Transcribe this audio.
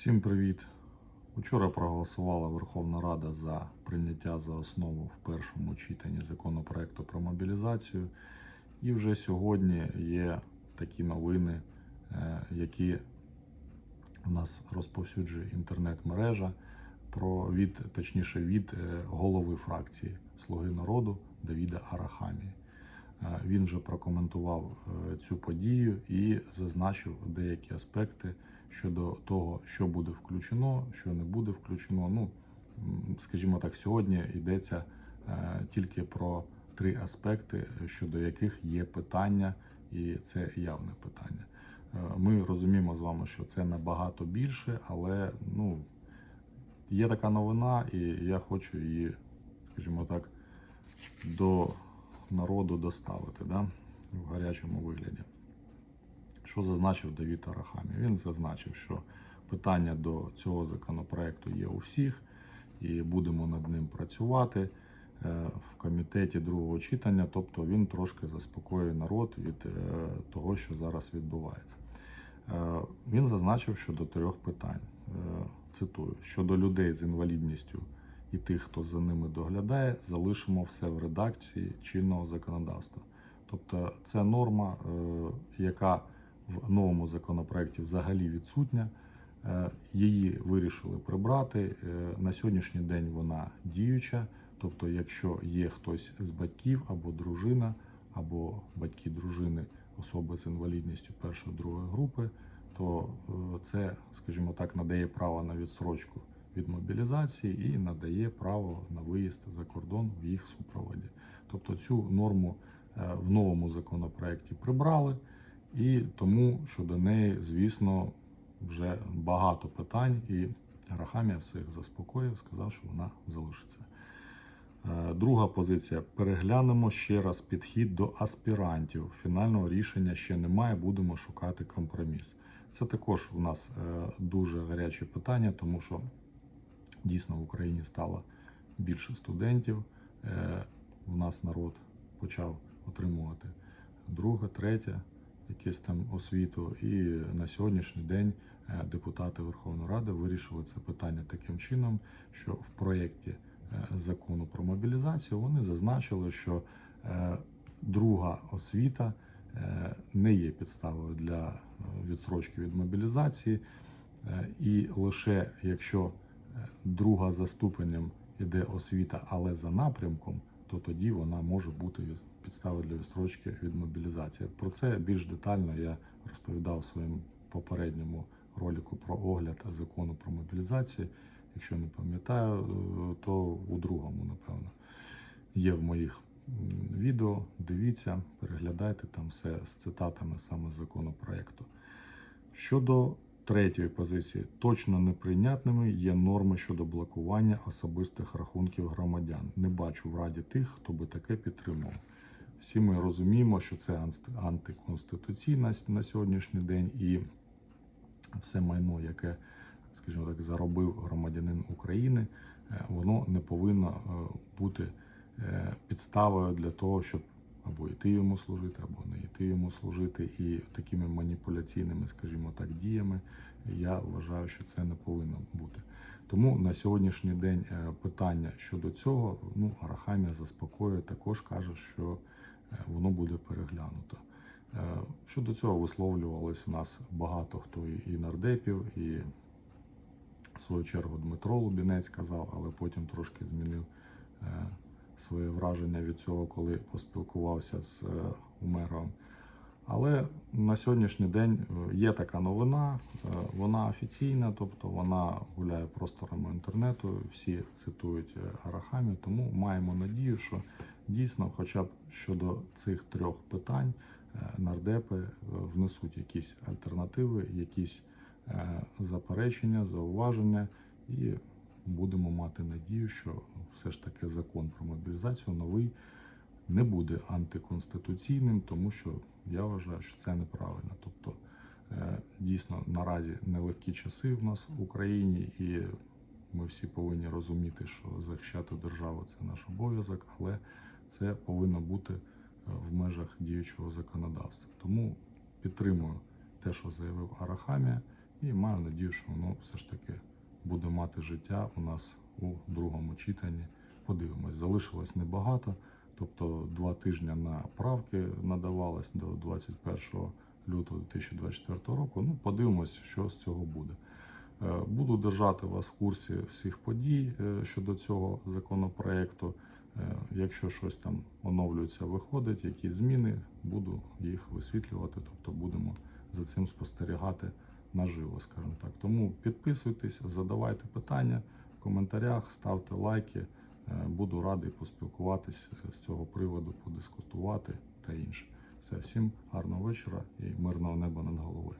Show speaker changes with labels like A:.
A: Всім привіт! Учора проголосувала Верховна Рада за прийняття за основу в першому читанні законопроекту про мобілізацію. І вже сьогодні є такі новини, е, які у нас розповсюджує інтернет-мережа про від, точніше, від е, голови фракції Слуги народу Давіда Арахамії. Е, Він вже прокоментував цю подію і зазначив деякі аспекти щодо того, що буде включено, що не буде включено. Ну, скажімо так, сьогодні йдеться е, тільки про три аспекти, щодо яких є питання, і це явне питання. Е, Ми розуміємо з вами, що це набагато більше, але ну, є така новина, і я хочу її, скажімо так, до народу доставити да, в гарячому вигляді. Що зазначив Давід Арахамі? Він зазначив, що питання до цього законопроекту є у всіх, і будемо над ним працювати е, в комітеті другого читання. Тобто він трошки заспокоює народ від е, того, що зараз відбувається. Е, Він зазначив щодо трьох питань. Цитую: щодо людей з інвалідністю і тих, хто за ними доглядає, залишимо все в редакції чинного законодавства. Тобто, це норма, яка в новому законопроекті взагалі відсутня. Е, Її вирішили прибрати. Е, На сьогоднішній день вона діюча. Тобто, якщо є хтось з батьків або дружина, або батьки дружини особи з інвалідністю першої другої групи, то е, це, скажімо так, надає право на відстрочку від мобілізації і надає право на виїзд за кордон в їх супроводі. Тобто цю норму в новому законопроекті прибрали, і тому щодо неї, звісно, вже багато питань, і Рахамія всіх заспокоїв, сказав, що вона залишиться. Е, Друга позиція. Переглянемо ще раз підхід до аспірантів. Фінального рішення ще немає, будемо шукати компроміс. Це також у нас е, дуже гаряче питання, тому що дійсно в Україні стало більше студентів. Е, У нас народ почав отримувати друге, третє, якесь там освіту. І на сьогоднішній день е, депутати Верховної Ради вирішили це питання таким чином, що в проєкті е, закону про мобілізацію вони зазначили, що е, друга освіта не є підставою для відстрочки від мобілізації, і лише якщо друга за ступенем іде освіта, але за напрямком, то тоді вона може бути підставою для відстрочки від мобілізації. Про це більш детально я розповідав в своєму попередньому ролику про огляд закону про мобілізацію. Якщо не пам'ятаю, е, то у другому, напевно, є в моїх відео. Дивіться, переглядайте там все з цитатами саме законопроекту. Щодо третьої позиції, точно неприйнятними є норми щодо блокування особистих рахунків громадян. Не бачу в раді тих, хто би таке підтримував. Всі ми розуміємо, що це антиконституційно на сьогоднішній день, і все майно, яке, скажімо так, заробив громадянин України, е, воно не повинно е, бути е, підставою для того, щоб або йти йому служити, або не йти йому служити. І такими маніпуляційними, скажімо так, діями я вважаю, що це не повинно бути. Тому на сьогоднішній день е, питання щодо цього, ну, Арахамія заспокоює, також каже, що е, воно буде переглянуто. Е, Щодо цього висловлювались у нас багато хто і нардепів, і в свою чергу Дмитро Лубінець казав, але потім трошки змінив своє враження від цього, коли поспілкувався з е, Умеровим. Але на сьогоднішній день е, є така новина, е, вона офіційна, тобто вона гуляє просторами інтернету, всі цитують е, Арахамі, тому маємо надію, що дійсно, хоча б щодо цих трьох питань, е, нардепи е, внесуть якісь альтернативи, якісь е, заперечення, зауваження, і будемо мати надію, що все ж таки закон про мобілізацію новий не буде антиконституційним, тому що я вважаю, що це неправильно. Тобто, е, дійсно, наразі нелегкі часи в нас в Україні, і ми всі повинні розуміти, що захищати державу це наш обов'язок, але це повинно бути е, в межах діючого законодавства. Тому підтримую те, що заявив Арахамія, І маю надію, що воно все ж таки буде мати життя у нас у другому читанні. Подивимось, залишилось небагато. Тобто два тижні на правки надавалось до 21 лютого 2024 року. Ну, подивимось, що з цього буде. Е, Буду держати вас в курсі всіх подій е, щодо цього законопроекту. Е, Якщо щось там оновлюється, виходить, які зміни, буду їх висвітлювати, тобто будемо за цим спостерігати наживо, скажімо так. Тому підписуйтесь, задавайте питання в коментарях, ставте лайки. Е, Буду радий поспілкуватись з цього приводу, подискутувати та інше. Все, всім гарного вечора і мирного неба над головою.